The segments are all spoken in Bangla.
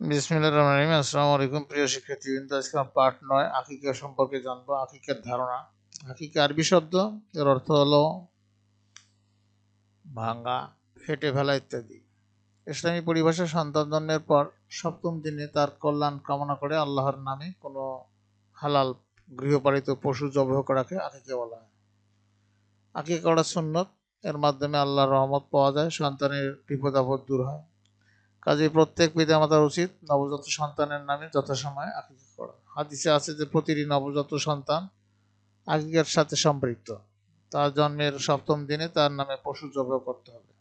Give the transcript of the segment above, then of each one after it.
বিসমিল্লাহির রহমানির রহিম। আসসালামু আলাইকুম প্রিয় শিক্ষার্থীবৃন্দ, আজকে পার্ট নয় আকিকা সম্পর্কে জানব, আকিকার ধারণা। আকিকা আরবি শব্দ, এর অর্থ হলো ভাঙা ফেটে ফেলা ইত্যাদি। ইসলামী পরিভাষায় সন্তান জন্মের পর সপ্তম দিনে তার কল্যাণ কামনা করে আল্লাহর নামে কোনো হালাল গৃহপালিত পশু জবাহ করাকে আকিকা বলা হয়। আকিকা করা সুন্নত, এর মাধ্যমে আল্লাহর রহমত পাওয়া যায়, সন্তানের বিপদ আপদ দূর হয়। কাজে প্রত্যেক পিতামাতার উচিত নবজাত সন্তানের নামে যথাসময়ে আকিকা করা। হাদিসে আছে যে প্রতিটি নবজাত সন্তান আকিকার সাথে সম্পৃক্ত। তার জন্মের সপ্তম দিনে তার নামে পশু জবাই করতে হবে।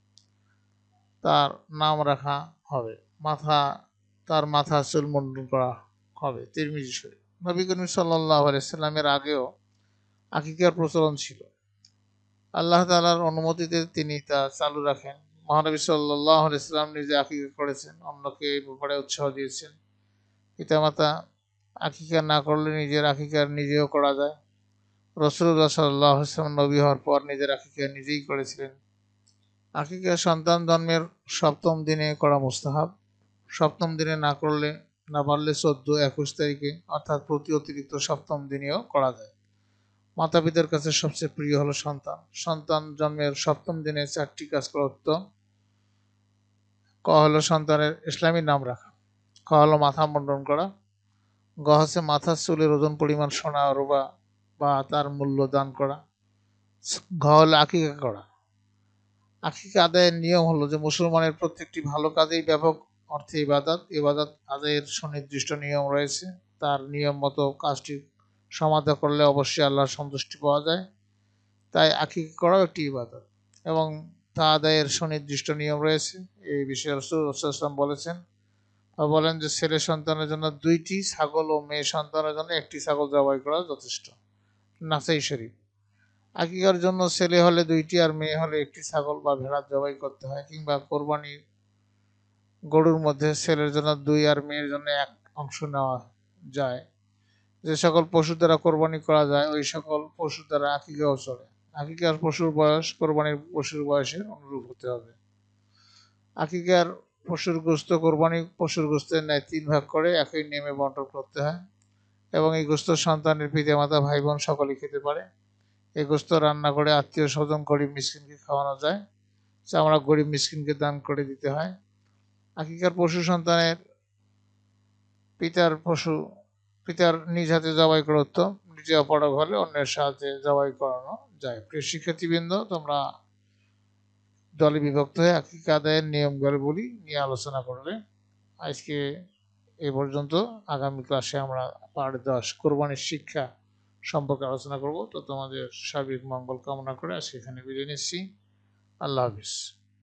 তার নাম রাখা হবে। মাথা, তার মাথা চুল করা হবে। তিরমিজি শরীফ। নবী করিম সাল্লাহ আলাইসাল্লামের আগেও আকিকার প্রচলন ছিল। আল্লাহ তালার অনুমতিতে তিনি তা চালু রাখেন। মহানবী সাল্লাহ ইসলাম নিজে আকিকা করেছেন, অন্যকে এই ব্যাপারে উৎসাহ দিয়েছেন। পিতামাতা আকিকা না করলে নিজের আকিকার নিজেও করা যায়। রসুল্লাহ সাল্লাহ ইসলাম নবী হওয়ার পর নিজের আকিকা নিজেই করেছিলেন। আকিকা সন্তান জন্মের সপ্তম দিনে করা মুস্তাহাব। সপ্তম দিনে না করলে, না পারলে চোদ্দ, একুশ তারিখে, অর্থাৎ প্রতি অতিরিক্ত সপ্তম দিনেও করা যায়। মাতা পিতার কাছে সবচেয়ে প্রিয় হলো সন্তান। সন্তান জন্মের সপ্তম দিনে চারটি কাজ করা উত্তম। ক হলো সন্তানের ইসলামী নাম রাখা। খ হলো মাথা মুন্ডন করা। গ হচ্ছে মাথার চুলের ওজন পরিমাণ সোনা রোবা বা তার মূল্য দান করা। ঘ হলো আকিকা করা। আকিকা আদায়ের নিয়ম হলো যে মুসলমানের প্রত্যেকটি ভালো কাজেই ব্যাপক অর্থে ইবাদত ইবাদত আদায়ের সুনির্দিষ্ট নিয়ম রয়েছে। তার নিয়ম মতো কাজটি সমাধা করলে অবশ্যই আল্লাহর সন্তুষ্টি পাওয়া যায়। তাই আকিকা করাও একটি ইবাদত এবং তা আদায়ের সুনির্দিষ্ট নিয়ম রয়েছে। এই বিষয়ে রসুলাম বলেছেন বলেন যে ছেলে সন্তানের জন্য দুইটি ছাগল ও মেয়ে সন্তানের জন্য একটি ছাগল জবাই করা যথেষ্ট। নাসাই শরীফ। আকিকার জন্য ছেলে হলে দুইটি আর মেয়ে হলে একটি ছাগল বা ভেড়া জবাই করতে হয় কিংবা কোরবানি গরুর মধ্যে ছেলের জন্য দুই আর মেয়ের জন্য এক অংশ নেওয়া যায়। যে সকল পশু দ্বারা কোরবানি করা যায়, ওই সকল পশু দ্বারা আকিকাও চলে। আকিকার পশুর বয়স, কোরবানির পশুর বয়সের অনুরূপ হতে হবে। আকিকার পশুর গোস্ত, কোরবানি পশুর গোস্তের ন্যায় তিন ভাগ করে একই নিয়মে বন্টন করতে হয় এবং এই গোস্ত সন্তানের পিতামাতা ভাই বোন সকলে খেতে পারে। এই গোস্ত রান্না করে আত্মীয় স্বজন গরিব মিসকিনকে খাওয়ানো যায় চামড়া গরিব মিসকিনকে দান করে দিতে হয়। আকিকার পশু সন্তানের পিতার পশু, পিতার নিজ হাতে জবাই করা উত্তম। নিজে অপরাগ হলে অন্যের সাহায্যে জবাই করানো যায়। প্রিয় শিক্ষার্থীবৃন্দ, তোমরা দলে বিভক্ত হয়ে আকিকা আদায়ের নিয়মগুলো বলি, নিয়ে আলোচনা করলে আজকে এ পর্যন্ত। আগামী ক্লাসে আমরা পার্ট দশ, কোরবানির শিক্ষা সম্পর্কে আলোচনা করব। তো তোমাদের সার্বিক মঙ্গল কামনা করে আজকে এখানে বিদায় নিচ্ছি। আল্লাহ হাফিজ।